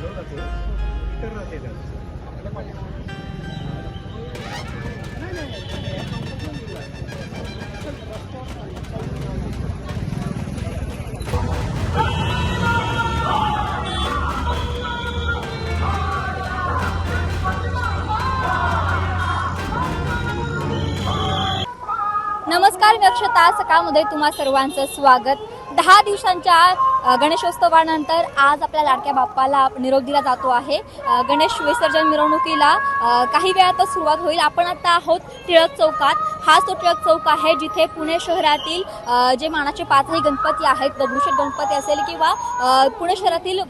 चालवला जाते मीटर राहते त्याचं. नमस्कार मी अक्षता. सकाळमध्ये तुम्हा सर्वांचं स्वागत. दहा दिवसांच्या गणेशोत्सवानंतर आज आपल्या लाडक्या बाप्पाला निरोप दिला जातो आहे. गणेश विसर्जन मिरवणुकीला काही वेळातच सुरुवात होईल. आपण आता आहोत टिळक चौकात. हाच तो टिळक चौक आहे जिथे पुणे शहरातील जे मानाचे पाचही गणपती आहेत दगडूशेठ गणपती असेल किंवा पुणे शहरातील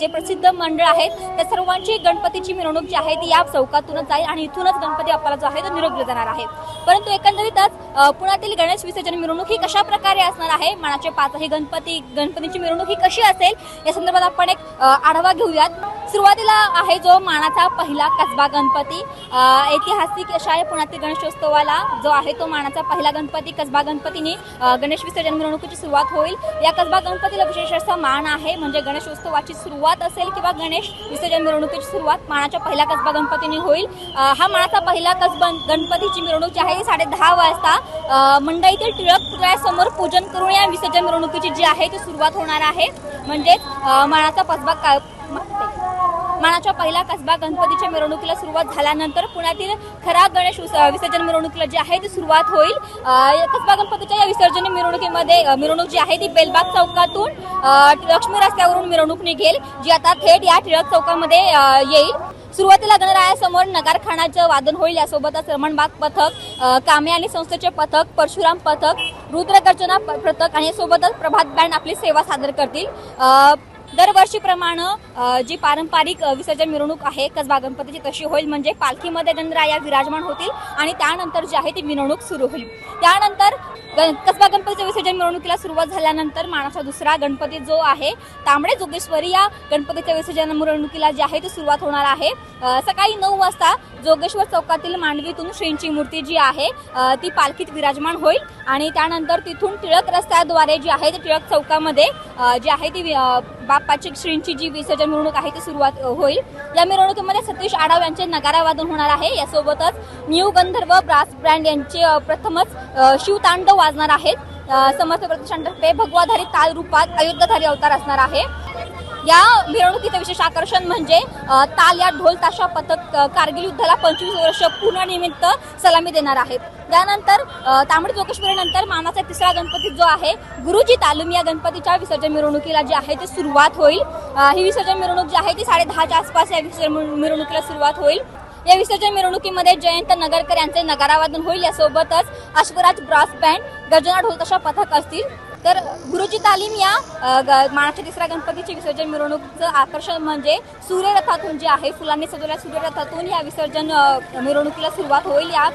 जे प्रसिद्ध मंडळ आहेत त्या सर्वांची गणपतीची मिरवणूक जी आहे ती या चौकातूनच जाईल आणि इथूनच गणपती बाप्पाला जो आहे तो निरोप दिला जाणार आहे. परंतु एकंदरीतच पुण्यातील गणेश विसर्जन मिरवणूक ही कशा प्रकारे असणार आहे? मनाचे पाचही गणपती गणपतीची मिरवणूक ही कशी असेल? या संदर्भात आपण एक आढावा घेऊयात. सुरुवातीला आहे जो मानाचा पहिला कसबा गणपती ऐतिहासिक अशा आहे पुण्यातील गणेशोत्सवाला जो आहे तो मानाचा पहिला गणपती कसबा गणपतीने गणेश विसर्जन मिरवणुकीची सुरुवात होईल. या कसबा गणपतीला विशेष असा मान आहे म्हणजे गणेशोत्सवाची सुरुवात असेल किंवा गणेश विसर्जन मिरवणुकीची सुरुवात मानाच्या पहिल्या कसबा गणपतीने होईल. हा मानाचा पहिला कसबा गणपतीची मिरवणूक जी आहे साडे दहा वाजता मंडईतील टिळक पुतळ्यासमोर पूजन करून या विसर्जन मिरवणुकीची जी आहे ती सुरुवात होणार आहे. म्हणजेच मानाचा कसबा का मानाच्या पहिल्या कसबा गणपतीच्या मिरवणुकीला सुरुवात झाल्यानंतर पुण्यातील खराब गणेश विसर्जन मिरवणुकीला जी आहे ती सुरुवात होईल. या कसबा गणपतीच्या या विसर्जन मिरवणुकीमध्ये मिरवणूक जी आहे ती बेलबाग चौकातून लक्ष्मी रस्त्यावरून मिरवणूक निघेल जी आता थेट या टिळक चौकामध्ये येईल. सुरुवातीला गणरायासमोर नगारखानाचं वादन होईल यासोबतच रमणबाग पथक कामे आणि संस्थेचे पथक परशुराम पथक रुद्रगर्जना प- पथक आणि यासोबतच प्रभात बँड आपली सेवा सादर करतील. दरवर्षीप्रमाणे जी पारंपरिक विसर्जन मिरवणूक आहे कसबा गणपतीची तशी होईल म्हणजे पालखीमध्ये गणराया विराजमान होतील आणि त्यानंतर जी आहे ती मिरवणूक सुरू होईल. त्यानंतर कसबा गणपतीच्या विसर्जन मिरवणुकीला सुरुवात झाल्यानंतर मानाचा दुसरा गणपती जो आहे तांबडे जोगेश्वरी या गणपतीच्या विसर्जन मिरवणुकीला जी आहे ती सुरुवात होणार आहे. सकाळी नऊ वाजता जोगेश्वर चौकातील मांडवीतून श्रींची मूर्ती जी आहे ती पालखीत विराजमान होईल आणि त्यानंतर तिथून टिळक रस्त्याद्वारे जी आहे ती टिळक चौकामध्ये जी आहे ती बाप्पाची श्रींची जी विसर्जन मिरवणूक आहे ती सुरुवात होईल. या मिरवणुकीमध्ये सतीश आढाव यांचे नगारावादन होणार आहे. यासोबतच न्यू गंधर्व ब्रास ब्रँड यांचे प्रथमच शिवतांडव वाजणार आहेत. अ, समर्थ प्रतिष्ठानतर्फे भगवाधारी ताल रूपात अयोध्याधारी अवतार असणार आहे. या मिरवणुकीचं विशेष आकर्षण म्हणजे ताल या ढोल ताशा पथक कारगिल युद्धाला पंचवीस वर्ष पूर्णनिमित्त सलामी देणार आहेत. त्यानंतर तांबडी जोगेश्वरीनंतर मानाचा तिसरा गणपती जो आहे गुरुजी तालुम या गणपतीच्या विसर्जन मिरवणुकीला जी आहे ती सुरुवात होईल. ही विसर्जन मिरवणूक जी आहे ती साडे दहाच्या आसपास या विसर्जन मिरवणुकीला सुरुवात होईल. या विसर्जन मिरवणुकीमध्ये जयंत नगरकर यांचे नगारावादन होईल. यासोबतच अश्वराज ब्रास बँड गर्जना ढोल तशा पथक असतील. तर गुरुजी तालीम या अ, ग- तिसऱ्या गणपतीचे विसर्जन मिरवणुकीचं आकर्षण म्हणजे सूर्यरथातून जे आहे फुलांनी सजवल्या सूर्यरथातून या विसर्जन मिरवणुकीला सुरुवात होईल या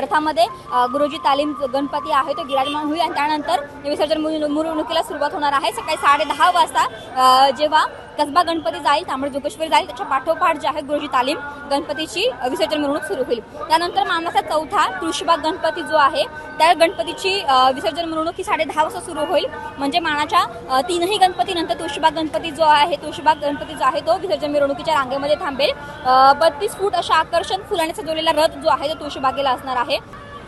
रथामध्ये. गुरुजी तालीम गणपती आहे तो विराजमान होईल आणि त्यानंतर विसर्जन मिरवणुकीला सुरुवात होणार आहे. सकाळी साडे दहा वाजता जेव्हा कसबा गणपती जाईल तांबड जोगेश्वरी जाईल त्याच्या पाठोपाठ जे आहे गुरुजी तालीम गणपतीची विसर्जन मिरवणूक सुरू होईल. त्यानंतर मानाचा चौथा तुळशीबाग गणपती जो आहे त्या गणपतीची विसर्जन मिरवणूक ही साडे दहा वाजता सुरू होईल. म्हणजे मानाच्या तीनही गणपतीनंतर तुळशीबाग गणपती जो आहे तुळशीबाग गणपती जो आहे तो विसर्जन मिरवणुकीच्या रांगेमध्ये थांबेल. बत्तीस फूट अशा आकर्षण फुलाने सजवलेला रथ जो आहे तो तुळशीबागेला असणार आहे.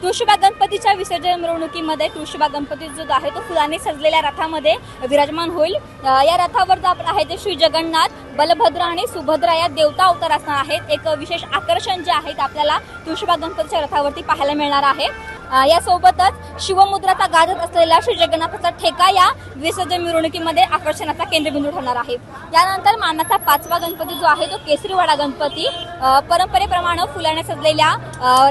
तुळशीबाग गणपतीच्या विसर्जन मिरवणुकीमध्ये तुळशीबाग गणपती जो आहे तो फुलाने सजलेल्या रथामध्ये विराजमान होईल. या रथावर जो आहे ते श्री जगन्नाथ बलभद्र आणि सुभद्रा या देवता अवतार असणार आहेत. एक विशेष आकर्षण जे आहे ते आपल्याला तुळशीबाग गणपतीच्या रथावरती पाहायला मिळणार आहे. यासोबतच शिवमुद्राचा गाजत असलेला श्री जगन्नाथाचा ठेका या विसर्जन मिरवणुकीमध्ये आकर्षणाचा केंद्रबिंदू ठरणार आहे. त्यानंतर मानाचा पाचवा गणपती जो आहे तो केसरीवाडा गणपती. परंपरेप्रमाणे फुलाने सजलेल्या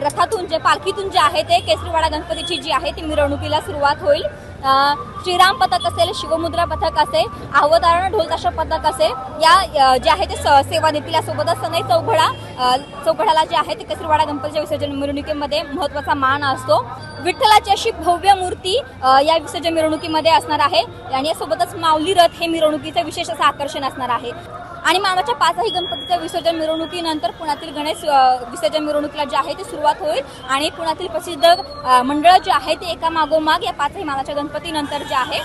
रथातून जे पालखीतून जे आहे ते केसरीवाडा गणपतीची जी आहे ती मिरवणुकीला सुरुवात होईल. श्रीराम पथक असेल शिवमुद्रा पथक असेल अवतारण ढोलताशा पथक असेल या जे आहे ते स- सेवा देतील यासोबतच सनई चौघडा चौघडाला जे आहे ते केसरीवाडा गणपतीच्या विसर्जन मिरवणुकीमध्ये महत्त्वाचा मान असतो. विठ्ठलाची अशी भव्य मूर्ती या विसर्जन मिरवणुकीमध्ये असणार आहे. आणि यासोबतच माऊली रथ हे मिरवणुकीचं विशेष असं आकर्षण असणार आहे. आणि मानाच्या पाचही गणपतीच्या विसर्जन मिरवणुकीनंतर पुण्यातील गणेश विसर्जन मिरवणुकीला जे आहे ती सुरुवात होईल आणि पुण्यातील प्रसिद्ध मंडळं जे आहे ते एका मागोमाग या पाचही मानाच्या गणपतीनंतर जे आहे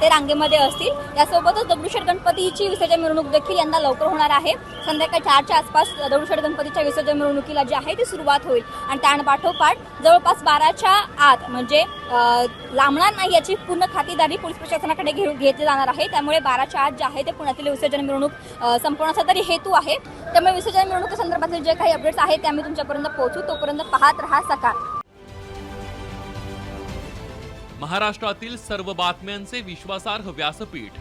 ते रांगेमध्ये असतील. यासोबतच दगडूशेठ गणपतीची विसर्जन मिरवणूक देखील यंदा लवकर होणार आहे. संध्याकाळी चारच्या आसपास दगडूशेठ गणपतीच्या विसर्जन मिरवणुकीला जी आहे ती सुरुवात होईल. आणि त्यापाठोपाठ जवळपास बाराच्या आत म्हणजे लांबणार नाही याची पूर्ण खातीदारी पोलीस प्रशासनाकडे घेऊन घेतली जाणार आहे. त्यामुळे बाराच्या आत जे आहे ते पुण्यातील विसर्जन मिरवणूक संपवण्याचा तरी हेतू आहे. त्यामुळे विसर्जन मिरवणुकीसंदर्भातील जे काही अपडेट्स आहेत ते आम्ही तुमच्यापर्यंत पोहोचू. तोपर्यंत पाहत राहा सकाळ. महाराष्ट्रातील सर्व बातम्यांचे विश्वासार्ह व्यासपीठ.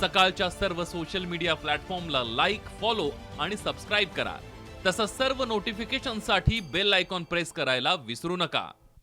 सकाळच्या सर्व सोशल मीडिया प्लॅटफॉर्मला लाईक फॉलो आणि सबस्क्राईब करा. तसंच सर्व नोटिफिकेशनसाठी बेल आयकॉन प्रेस करायला विसरू नका.